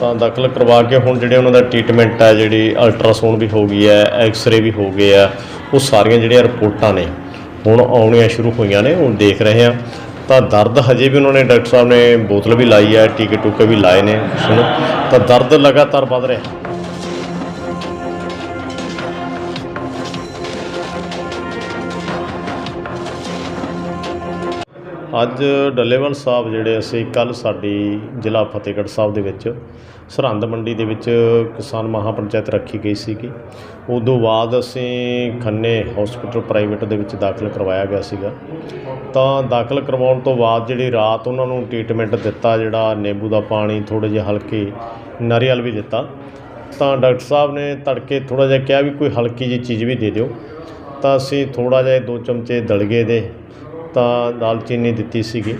ਤਾਂ ਦਾਖਲ ਕਰਵਾ ਕੇ ਹੁਣ ਜਿਹੜੇ ਉਹਨਾਂ ਦਾ ਟ੍ਰੀਟਮੈਂਟ ਹੈ, ਜਿਹੜੀ ਅਲਟਰਾਸਾਊਂਡ ਵੀ ਹੋ ਗਈ ਹੈ ਐਕਸ-ਰੇ ਵੀ ਹੋ ਗਏ ਆ, ਉਹ ਸਾਰੀਆਂ ਜਿਹੜੀਆਂ ਰਿਪੋਰਟਾਂ ਨੇ ਹੁਣ ਆਉਣੀਆਂ ਸ਼ੁਰੂ ਹੋਈਆਂ ਨੇ ਹੁਣ ਦੇਖ ਰਹੇ ਆ ਤਾਂ ਦਰਦ ਹਜੇ ਵੀ ਉਹਨਾਂ ਨੇ ਡਾਕਟਰ ਸਾਹਿਬ ਨੇ ਬੋਤਲ ਵੀ ਲਾਈ ਹੈ ਟੀਕੇ ਟੂਕੇ ਵੀ ਲਾਏ ਨੇ, ਸੁਣੋ। ਤਾਂ ਦਰਦ ਲਗਾਤਾਰ ਵੱਧ ਰਿਹਾ। ਅੱਜ ਡੱਲੇਵਾਲ ਸਾਹਿਬ ਜਿਹੜੇ ਅਸੀਂ ਕੱਲ ਸਾਡੀ ਜ਼ਿਲ੍ਹਾ ਫਤਿਹਗੜ੍ਹ ਸਾਹਿਬ ਦੇ ਵਿੱਚ ਸਰਹੰਦ ਮੰਡੀ ਦੇ ਵਿੱਚ ਕਿਸਾਨ ਮਹਾਪੰਚਾਇਤ ਰੱਖੀ ਗਈ ਸੀਗੀ। ਉਦੋਂ ਬਾਅਦ ਅਸੀਂ ਖੰਨੇ ਹਸਪੀਟਲ ਪ੍ਰਾਈਵੇਟ ਦੇ ਵਿੱਚ ਦਾਖਲ ਕਰਵਾਇਆ ਗਿਆ ਸੀਗਾ। ਤਾਂ ਦਾਖਲ ਕਰਵਾਉਣ ਤੋਂ ਬਾਅਦ ਜਿਹੜੀ ਰਾਤ ਉਹਨਾਂ ਨੂੰ ਟ੍ਰੀਟਮੈਂਟ ਦਿੱਤਾ, ਜਿਹੜਾ ਨਿੰਬੂ ਦਾ ਪਾਣੀ ਥੋੜੇ ਜਿਹੇ ਹਲਕੇ ਨਾਰੀਅਲ ਵੀ ਦਿੱਤਾ, ਤਾਂ ਡਾਕਟਰ ਸਾਹਿਬ ਨੇ ਤੜਕੇ ਥੋੜਾ ਜਿਹਾ ਕਿਹਾ ਵੀ ਕੋਈ ਹਲਕੀ ਜਿਹੀ ਚੀਜ਼ ਵੀ ਦੇ ਦਿਓ। ਤਾਂ ਅਸੀਂ ਥੋੜਾ ਜਿਹਾ ਦੋ ਚਮਚੇ ਦਲਗੇ ਦੇ ਤਾਂ ਦਾਲਚੀਨੀ ਦਿੱਤੀ ਸੀਗੀ।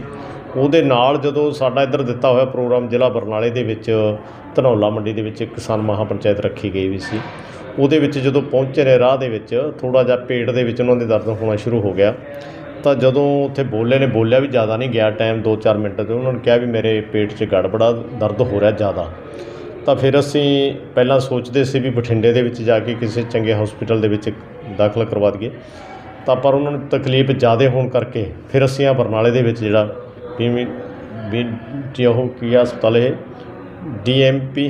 ਉਹਦੇ ਨਾਲ ਜਦੋਂ ਸਾਡਾ ਇੱਧਰ ਦਿੱਤਾ ਹੋਇਆ ਪ੍ਰੋਗਰਾਮ ਜ਼ਿਲ੍ਹਾ ਬਰਨਾਲੇ ਦੇ ਵਿੱਚ, ਧਨੌਲਾ ਮੰਡੀ ਦੇ ਵਿੱਚ ਕਿਸਾਨ ਮਹਾਪੰਚਾਇਤ ਰੱਖੀ ਗਈ ਵੀ ਸੀ। ਉਹਦੇ ਵਿੱਚ ਜਦੋਂ ਪਹੁੰਚੇ ਨੇ ਰਾਹ ਦੇ ਵਿੱਚ ਥੋੜਾ ਜਿਹਾ ਪੇਟ ਦੇ ਵਿੱਚ ਉਹਨਾਂ ਦੇ ਦਰਦ ਹੋਣਾ ਸ਼ੁਰੂ ਹੋ ਗਿਆ। ਤਾਂ ਜਦੋਂ ਉੱਥੇ ਬੋਲੇ ਨੇ, ਬੋਲਿਆ ਵੀ ਜ਼ਿਆਦਾ ਨਹੀਂ ਗਿਆ ਟਾਈਮ 2-4 ਮਿੰਟ ਤੇ ਉਹਨਾਂ ਨੇ ਕਿਹਾ ਵੀ ਮੇਰੇ ਪੇਟ 'ਚ ਗੜਬੜਾ, ਦਰਦ ਹੋ ਰਿਹਾ ਜ਼ਿਆਦਾ। ਤਾਂ ਫਿਰ ਅਸੀਂ ਪਹਿਲਾਂ ਸੋਚਦੇ ਸੀ ਵੀ ਬਠਿੰਡੇ ਦੇ ਵਿੱਚ ਜਾ ਕੇ ਕਿਸੇ ਚੰਗੇ ਹਸਪੀਟਲ ਦੇ ਵਿੱਚ ਦਾਖਲ ਕਰਵਾ ਦਈਏ। ਤਾਂ ਪਰ ਉਹਨਾਂ ਨੂੰ ਤਕਲੀਫ ਜ਼ਿਆਦਾ ਹੋਣ ਕਰਕੇ ਫਿਰ ਅਸੀਂ ਆ ਬਰਨਾਲੇ ਦੇ ਵਿੱਚ ਜਿਹੜਾ ਵੀ ਵੀ ਜੀ ਉਹ ਕੀ ਹਸਪਤਾਲ ਇਹ? ਡੀਐਮਪੀ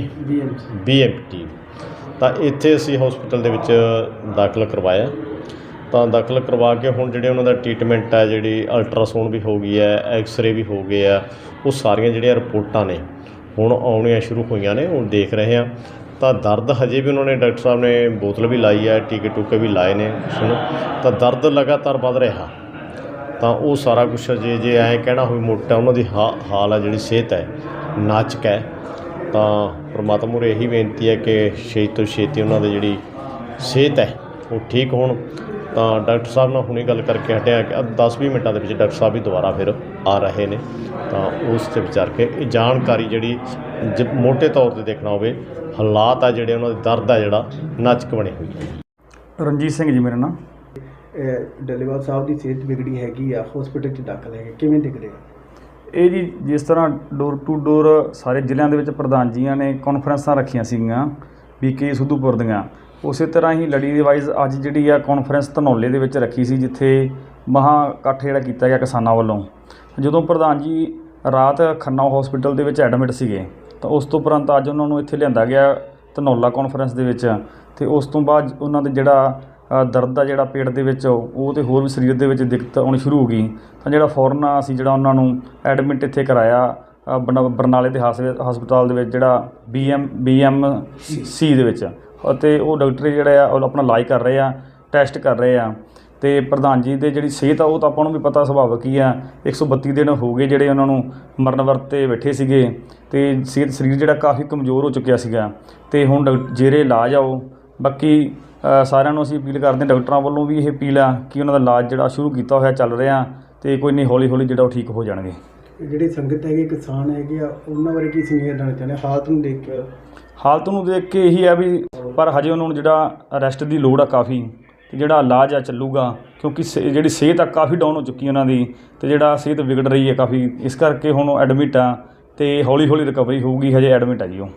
ਬੀਐਮਟੀ ਤਾਂ ਇੱਥੇ ਅਸੀਂ ਹਸਪੀਟਲ ਦੇ ਵਿੱਚ ਦਾਖਲ ਕਰਵਾਇਆ। ਤਾਂ ਦਾਖਲ ਕਰਵਾ ਕੇ ਹੁਣ ਜਿਹੜੇ ਉਹਨਾਂ ਦਾ ਟ੍ਰੀਟਮੈਂਟ ਹੈ ਜਿਹੜੀ ਅਲਟਰਾਸਾਊਂਡ ਵੀ ਹੋ ਗਈ ਹੈ ਐਕਸ-ਰੇ ਵੀ ਹੋ ਗਏ ਆ ਉਹ ਸਾਰੀਆਂ ਜਿਹੜੀਆਂ ਰਿਪੋਰਟਾਂ ਨੇ ਹੁਣ ਆਉਣੀਆਂ ਸ਼ੁਰੂ ਹੋਈਆਂ ਨੇ ਹੁਣ ਦੇਖ ਰਹੇ ਆ ਤਾਂ ਦਰਦ ਹਜੇ ਵੀ ਉਹਨਾਂ ਨੇ ਡਾਕਟਰ ਸਾਹਿਬ ਨੇ ਬੋਤਲ ਵੀ ਲਾਈ ਹੈ, ਟੀਕੇ ਟੂਕੇ ਵੀ ਲਾਏ ਨੇ, ਸੁਣੋ। ਤਾਂ ਦਰਦ ਲਗਾਤਾਰ ਵੱਧ ਰਿਹਾ। ਤਾਂ ਉਹ ਸਾਰਾ ਕੁਝ ਜੇ ਜੇ ਐਂ ਕਹਿਣਾ ਹੋਵੇ ਮੋਟਾ, ਉਹਨਾਂ ਦੀ ਹਾ- ਹਾਲ ਹੈ, ਜਿਹੜੀ ਸਿਹਤ ਹੈ, ਨਾਚਕ ਹੈ। ਤਾਂ ਪ੍ਰਮਾਤਮਾ ਮੁਰੇ ਇਹੀ ਬੇਨਤੀ ਹੈ ਕਿ ਛੇਤੀ ਤੋਂ ਛੇਤੀ ਉਹਨਾਂ ਦੀ ਜਿਹੜੀ ਸਿਹਤ ਹੈ, ਉਹ ਠੀਕ ਹੋਣ। ਤਾਂ ਡਾਕਟਰ ਸਾਹਿਬ ਨਾਲ ਹੁਣੇ ਗੱਲ ਕਰਕੇ ਹਟਿਆ ਕਿ 10-20 ਮਿੰਟਾਂ ਦੇ ਵਿੱਚ ਡਾਕਟਰ ਸਾਹਿਬ ਵੀ ਦੁਬਾਰਾ ਫਿਰ ਆ ਰਹੇ ਨੇ। ਤਾਂ ਉਸ ਤੇ ਵਿਚਾਰ ਕੇ ਇਹ ਜਾਣਕਾਰੀ ਜਿਹੜੀ ਜ ਮੋٹے ਤੌਰ ਤੇ ਦੇਖਣਾ ਹੋਵੇ ਹਾਲਾਤ ਆ ਜਿਹੜੇ ਉਹਨਾਂ ਦੇ ਦਰਦ ਆ ਜਿਹੜਾ ਨਾਜ਼ੁਕ ਬਣੇ ਹੋਈ ਹੈ ਰਣਜੀਤ ਸਿੰਘ ਜੀ ਮੇਰਾ ਨਾਮ। ਇਹ ਡੱਲੇਵਾਲ ਸਾਹਿਬ ਦੀ ਸਿਹਤ ਵਿਗੜੀ ਹੈਗੀ ਆ ਹਸਪੀਟਲ 'ਚ ਦਾਖਲ ਹੈਗੇ ਕਿਵੇਂ ਦਿਖਦੇ ਇਹ ਜੀ ਜਿਸ ਤਰ੍ਹਾਂ ਡੋਰ ਟੂ ਡੋਰ ਸਾਰੇ ਜ਼ਿਲ੍ਹਿਆਂ ਦੇ ਵਿੱਚ ਪ੍ਰਧਾਨ ਜੀਆਂ ਨੇ ਕਾਨਫਰੰਸਾਂ ਰੱਖੀਆਂ ਸੀਗੀਆਂ ਬੀਕੇ ਸੁਧੂਪੁਰ ਦੀਆਂ। ਉਸੇ ਤਰ੍ਹਾਂ ਹੀ ਲੜੀ ਦੇ ਵਾਈਜ਼ ਅੱਜ ਜਿਹੜੀ ਆ ਕਾਨਫਰੰਸ ਧਨੌਲੇ ਦੇ ਵਿੱਚ ਰੱਖੀ ਸੀ ਜਿੱਥੇ ਮਹਾ ਇਕੱਠ ਜਿਹੜਾ ਕੀਤਾ ਗਿਆ ਕਿਸਾਨਾਂ ਵੱਲੋਂ। ਜਦੋਂ ਪ੍ਰਧਾਨ ਜੀ ਰਾਤ ਖੰਨਾ ਹਸਪੀਟਲ ਦੇ ਵਿੱਚ ਐਡਮਿਟ ਸੀਗੇ ਤਾਂ ਉਸ ਤੋਂ ਉਪਰੰਤ ਅੱਜ ਉਹਨਾਂ ਨੂੰ ਇੱਥੇ ਲਿਆਂਦਾ ਗਿਆ ਧਨੌਲਾ ਕਾਨਫਰੰਸ ਦੇ ਵਿੱਚ ਅਤੇ ਉਸ ਤੋਂ ਬਾਅਦ ਉਹਨਾਂ ਦੇ ਜਿਹੜਾ ਦਰਦ ਦਾ ਜਿਹੜਾ ਪੇਟ ਦੇ ਵਿੱਚ ਉਹ ਅਤੇ ਹੋਰ ਵੀ ਸਰੀਰ ਦੇ ਵਿੱਚ ਦਿੱਕਤ ਆਉਣੀ ਸ਼ੁਰੂ ਹੋ ਗਈ। ਤਾਂ ਜਿਹੜਾ ਫੌਰਨ ਅਸੀਂ ਜਿਹੜਾ ਉਹਨਾਂ ਨੂੰ ਐਡਮਿਟ ਇੱਥੇ ਕਰਾਇਆ ਅ, ਬਰਨਾਲੇ ਦੇ ਹਸਪ- ਹਸਪਤਾਲ ਦੇ ਵਿੱਚ ਜਿਹੜਾ ਬੀਐਮ ਬੀਐਮ ਸੀ ਦੇ ਵਿੱਚ। ਅਤੇ ਉਹ ਡਾਕਟਰ ਜਿਹੜਾ ਆ ਉਹ ਆਪਣਾ ਇਲਾਜ ਕਰ ਰਹੇ ਆ ਟੈਸਟ ਕਰ ਰਹੇ ਆ। ਤੇ ਪ੍ਰਧਾਨ ਜੀ ਦੇ ਜਿਹੜੀ ਸਿਹਤ ਆ ਉਹ ਤਾਂ ਆਪਾਂ ਨੂੰ ਵੀ ਪਤਾ ਸੁਭਾਵਕ ਹੀ ਆ। 132 ਦਿਨ ਹੋ ਗਏ ਜਿਹੜੇ ਉਹਨਾਂ ਨੂੰ ਮਰਨ ਵਰਤ ਤੇ ਬੈਠੇ ਸੀਗੇ ਤੇ ਸਿਹਤ ਸਰੀਰ ਜਿਹੜਾ ਕਾਫੀ ਕਮਜ਼ੋਰ ਹੋ ਚੁੱਕਿਆ ਸੀਗਾ। ਤੇ ਹੁਣ ਡਾਕ- ਜਿਹੜੇ ਇਲਾਜ ਆ ਉਹ। ਬਾਕੀ ਸਾਰਿਆਂ ਨੂੰ ਅਸੀਂ ਅਪੀਲ ਕਰਦੇ ਹਾਂ ਡਾਕਟਰਾਂ ਵੱਲੋਂ ਵੀ ਇਹ ਅਪੀਲ ਆ ਕਿ ਉਹਨਾਂ ਦਾ ਇਲਾਜ ਜਿਹੜਾ ਸ਼ੁਰੂ ਕੀਤਾ ਹੋਇਆ ਚੱਲ ਰਿਹਾ ਤੇ ਕੋਈ ਨਹੀਂ ਹੌਲੀ ਹੌਲੀ ਜਿਹੜਾ ਉਹ ਠੀਕ ਹੋ ਜਾਣਗੇ। ਜਿਹੜੀ ਸੰਗਤ ਹੈਗੀ ਕਿਸਾਨ ਹੈਗੇ ਆ ਉਹਨਾਂ ਬਾਰੇ ਕੀ ਸੰਗੀਤ ਦੇਣਾ ਚਾਹੁੰਦੇ? ਹਾਲਤ ਨੂੰ ਦੇਖ ਕੇ। ਹਾਲਤ ਨੂੰ ਦੇਖ ਕੇ ਇਹੀ ਆ ਵੀ ਪਰ ਹਜੇ ਉਹਨਾਂ ਨੂੰ ਜਿਹੜਾ ਰੈਸਟ ਦੀ ਲੋੜ ਆ ਕਾਫੀ। ਤੇ ਜਿਹੜਾ ਇਲਾਜ ਆ ਚੱਲੂਗਾ, ਕਿਉਂਕਿ ਸ- ਜਿਹੜੀ ਸਿਹਤ ਆ ਕਾਫੀ ਡਾਊਨ ਹੋ ਚੁੱਕੀ ਉਹਨਾਂ ਦੀ, ਤੇ ਜਿਹੜਾ ਸਿਹਤ ਵਿਗੜ ਰਹੀ ਹੈ ਕਾਫੀ, ਇਸ ਕਰਕੇ ਹੁਣ ਉਹ ਐਡਮਿਟ ਆ ਤੇ ਹੌਲੀ ਹੌਲੀ ਰਿਕਵਰੀ ਹੋਊਗੀ, ਹਜੇ ਐਡਮਿਟ ਆ ਜੀ ਉਹ।